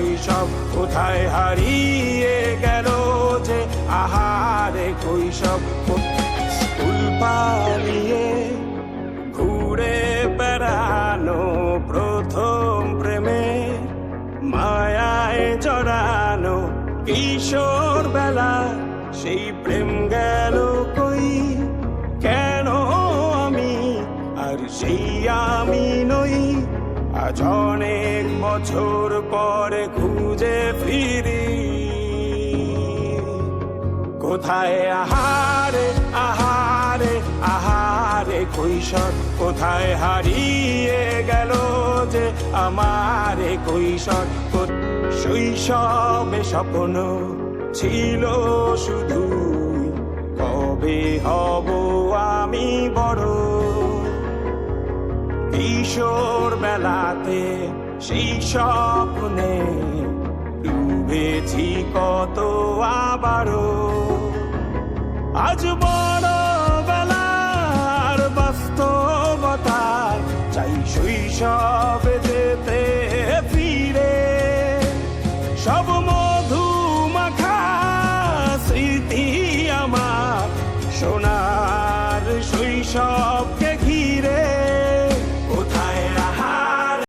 শৈশব কোথায় হারিয়ে গেল যে আহারে কৈশব? স্কুল পালিয়ে ঘুরে বেড়ানো প্রথম প্রেমে। মায়ায় জড়ানো কিশোর বেলা। সেই প্রেম গেল কই? কেন আমি আর সেই আজ অনেক বছর পরে খুঁজে ফিরি। কোথায় আহারে আহারে আহারে কৈশোর, কোথায় হারিয়ে গেল যে আমারে কৈশোর? শৈশবে স্বপ্ন ছিল শুধু কবে হব আমি বড় কিশোর বেলাতে সেই স্বপ্নে ডুবেছি কত আবারও। আজ বড় বেলার বাস্তবতার চাই শৈশবে